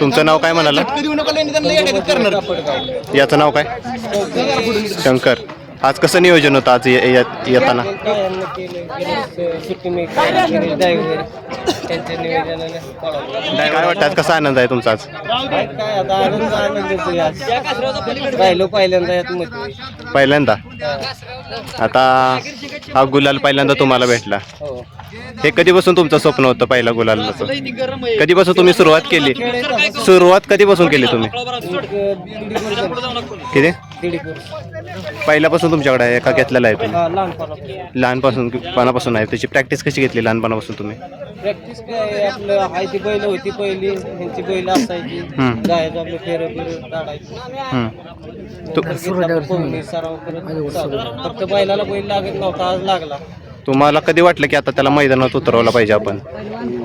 तुमचं नाव काय म्हणाला? याचं नाव काय? शंकर. आज कसं नियोजन होतं आज ये- ये- येताना? सुट्टी मी त्यांच्या पळवलं. काय वाटतं आज कसा आनंद आहे तुमचा आज? काय काय आता आनंद आज. राहिलो पहिल्यांदा? यात मध्ये पहिल्यांदा आता हा गुलाल पहिल्यांदा तुम्हाला भेटला. हो हे कधीपासून तुमचं स्वप्न होतं पहिला गुलालाचं? कधीपासून तुम्ही सुरुवात केली? सुरुवात कधीपासून केली तुम्ही? किती? पहिल्यापासून तुमच्याकडे आहे? का घेतलेला आहे तुम्ही? लहानपणा लहानपासून पानापासून आहे? त्याची प्रॅक्टिस कशी घेतली लहानपणापासून तुम्ही? प्रॅक्टिस काय आपलं हाय ती बैल होती पहिली ह्यांची बैल असायची. हम्म. जायचं आपलं फेर बिर काढायची. हम्म. तू पोहणी सराव करत. चालू. फक्त बैलाला बैल लागत नव्हता आज लागला. तुम्हाला कधी वाटलं की आता त्याला मैदानात उतरवलं पाहिजे आपण?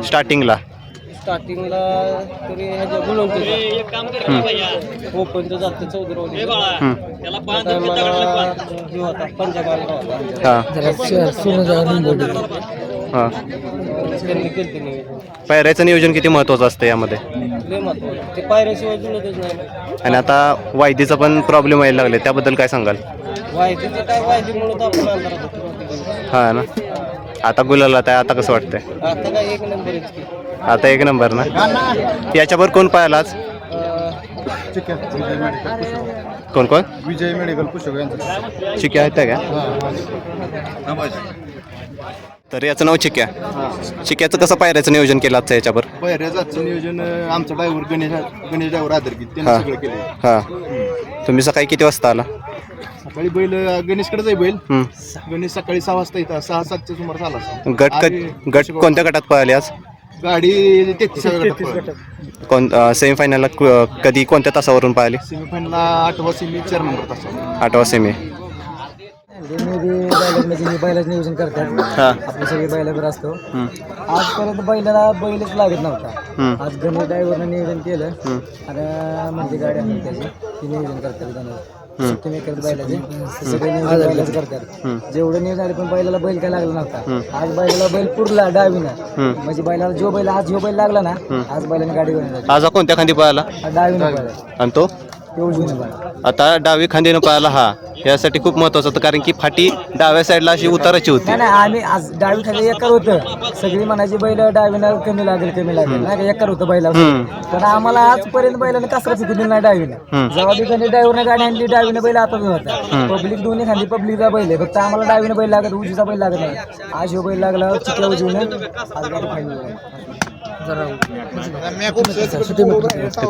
स्टार्टिंगला स्टार्टिंगला तरी ह्याच्या गुणवतो ओपनचं जातं चौधरी हम्म. मला हे होता पंजाबाला होता. हां. हां. त्यांनी केलं नियोजन. पायऱ्याचं नियोजन किती महत्त्वाचं असतं यामध्ये? लय महत्वाचं ते पायऱ्याशिवाय जुळतच नाही. आणि आता वायदीचा पण प्रॉब्लेम व्हायला लागले त्याबद्दल काय सांगाल? वायदीचं काय वायदीमुळे तर आपण अंधारात होतो. हां ना. आता गुलाला त्या आता कसं वाटतंय? आता काय एक आता नंबर ना? याच्यावर कोण पाहिला आज? कोण कोण? विजय मेडिकल पुस्तक यांचं. चिक्या आहेत का? तर याचं नाव चिक्या. चिक्याचं कसं पायऱ्याचं नियोजन केलं आजचं याच्यावर? पहिऱ्याचं नियोजन अं, आमचा ड्रायव्हर गणेश गणेश ड्रायव्हर आदरकीत. त्यांनी सगळं केलं हां. तुम्ही सकाळी किती वाजता आला? सकाळी बैल गणेशकडेच आहे बैल. हं. गणेश सकाळी सहा वाजता येतात सहा सातच्या सुमारास आला असेल. गट क आणि गट कोणत्या गटात पळाले आज? गाडी तेहतीस गटात. कोण सेमीफायनलला कधी कोणत्या तासावरून पळाली? सेमीफायनलला आठवा सेमी चार नंबर तास. आठवा सेमी म्हणजे बैलाच नियोजन करतात हां. आपले सगळे बैलावर असतो. हं. आजपर्यंत बैलाला बैलच लागत नव्हता. हं. आज गणेश ड्रायव्हरनं नियोजन केलं. आणि म्हणजे गाडी आणली त्याची ती नियोजन करतात गणेश. हं. सुट्टी मेकर बैलाचे. ते सगळे नियोजन बैलाच करतात. जेवढं नियोजन झाले पण बैलाला बैल काय लागला नव्हता. आज बैलाला बैल पुरला डावीनं. म्हणजे बैलाला जो बैल आज जो बैल लागला ना आज बैलाने गाडी बनवली. आज कोणत्या खांदी पळाला? डावीनं बैल आणि तो? आता डावी खांदीनं पळाला हा. यासाठी खूप महत्वाचं होतं कारण की फाटी डाव्या साईडला अशी उताराची होती. नाही नाही आम्ही आज डावी खाली एकर होतं. सगळी म्हणायची बैल डावीनं कमी लागेल कमी लागेल. नाही का एकर होतं बैला हम्म. पण आम्हाला आजपर्यंत बैलाने कसरत शिकू दिली नाही डावीनं. हम्म. जेव्हा बी कधी ड्रायव्हरने गाडी आणली डावीनं बैल आता होता. पब्लिक दोन्ही खाली पब्लिकचा बैल आहे. फक्त आम्हाला डावीनं बैल लागत उजीचा बैल लागत नाही. आज ह्यो बैल लागला चिकल्या उजवीनं. आज गाडी खाली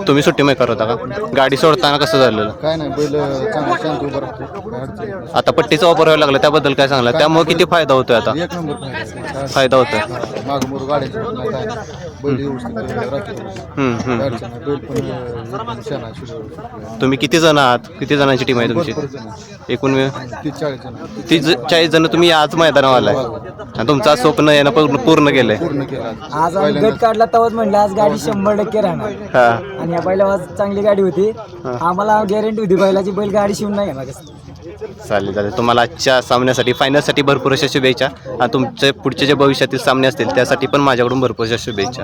तुम्ही सुट्टी मेकर होता का? गाडी सोडताना कसं झालेलं? काय नाही बैल चांगला शांत उभा राहतो. काय अडचण नाही. आता पट्टीचा वापर व्हायला लागला त्याबद्दल काय सांगला? त्यामुळे किती फायदा होतोय आता? एक नंबर फायदा. होतोय. तुम्ही किती जण आहात? किती जणांची टीम आहे तुमची. एकूण वेळ? तीस चाळीस जण. तीस चाळीस जण तुम्ही आज मैदानावर आलाय. आणि तुमचं स्वप्न यानं पूर्ण पूर्ण केलंय. आज. आम्ही गट काढला तेव्हाच म्हणलं आज गाडी शंभर टक्के राहणार. हा. आणि या बैला आज चांगली गाडी होती. आम्हाला गॅरंटी होती बैलाची बैल गाडी शिवून नाही येणार. कसं चालेल चालेल. तुम्हाला आजच्या सामन्यासाठी फायनलसाठी भरपूर अशा शुभेच्छा. आणि तुमचे पुढचे जे भविष्यातील सामने असतील त्यासाठी पण माझ्याकडून भरपूर अशा शुभेच्छा.